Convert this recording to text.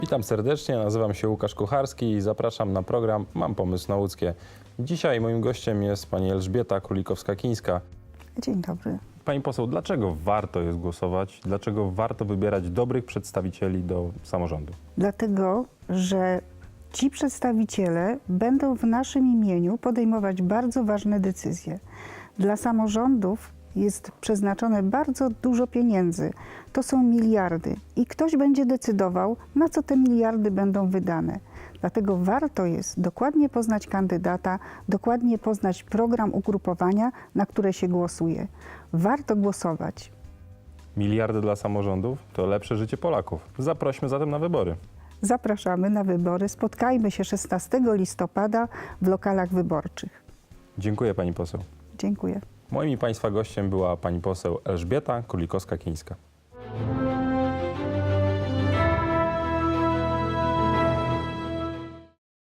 Witam serdecznie, nazywam się Łukasz Kucharski i zapraszam na program Mam pomysł na łódzkie. Dzisiaj moim gościem jest pani Elżbieta Kulikowska-Kińska. Dzień dobry. Pani poseł, dlaczego warto jest głosować? Dlaczego warto wybierać dobrych przedstawicieli do samorządu? Dlatego, że ci przedstawiciele będą w naszym imieniu podejmować bardzo ważne decyzje. Dla samorządów jest przeznaczone bardzo dużo pieniędzy. To są miliardy i ktoś będzie decydował, na co te miliardy będą wydane. Dlatego warto jest dokładnie poznać kandydata, dokładnie poznać program ugrupowania, na które się głosuje. Warto głosować. Miliardy dla samorządów to lepsze życie Polaków. Zaprośmy zatem na wybory. Zapraszamy na wybory. Spotkajmy się 16 listopada w lokalach wyborczych. Dziękuję pani poseł. Dziękuję. Moim i państwa gościem była pani poseł Elżbieta Kulikowska-Kińska.